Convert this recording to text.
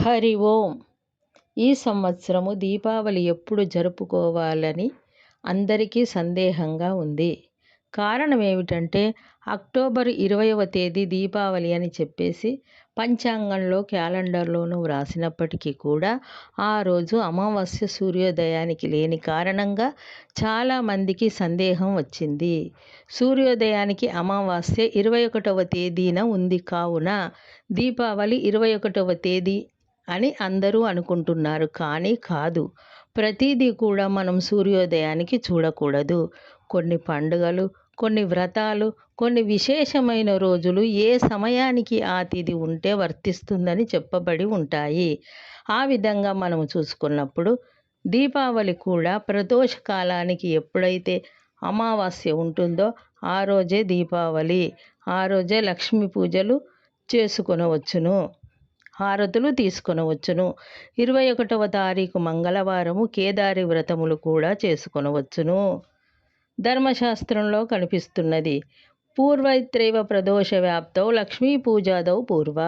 హరి ఓం. ఈ సంవత్సరము దీపావళి ఎప్పుడు జరుపుకోవాలని అందరికీ సందేహంగా ఉంది. కారణం ఏమిటంటే అక్టోబర్ ఇరవైవ తేదీ దీపావళి అని చెప్పేసి పంచాంగంలో క్యాలెండర్లోనూ వ్రాసినప్పటికీ కూడా ఆ రోజు అమావాస్య సూర్యోదయానికి లేని కారణంగా చాలామందికి సందేహం వచ్చింది. సూర్యోదయానికి అమావాస్య ఇరవై ఒకటవ తేదీన ఉంది. కావున దీపావళి ఇరవై ఒకటవ తేదీ అని అందరూ అనుకుంటున్నారు. కానీ కాదు. ప్రతిదీ కూడా మనం సూర్యోదయానికి చూడకూడదు. కొన్ని పండుగలు కొన్ని వ్రతాలు కొన్ని విశేషమైన రోజులు ఏ సమయానికి ఆ తిథి ఉంటే వర్తిస్తుందని చెప్పబడి ఉంటాయి. ఆ విధంగా మనము చూసుకున్నప్పుడు దీపావళి కూడా ప్రదోష కాలానికి ఎప్పుడైతే అమావాస్య ఉంటుందో ఆ రోజే దీపావళి ఆ రోజే లక్ష్మీ పూజలు చేసుకొనవచ్చును. హారతులు తీసుకొనవచ్చును. ఇరవై ఒకటవ తారీఖు మంగళవారము కేదారి వ్రతములు కూడా చేసుకొనవచ్చును. ధర్మశాస్త్రంలో కనిపిస్తున్నది. పూర్వైత్రైవ ప్రదోష వ్యాప్తౌ లక్ష్మీ పూజాదౌ పూర్వ.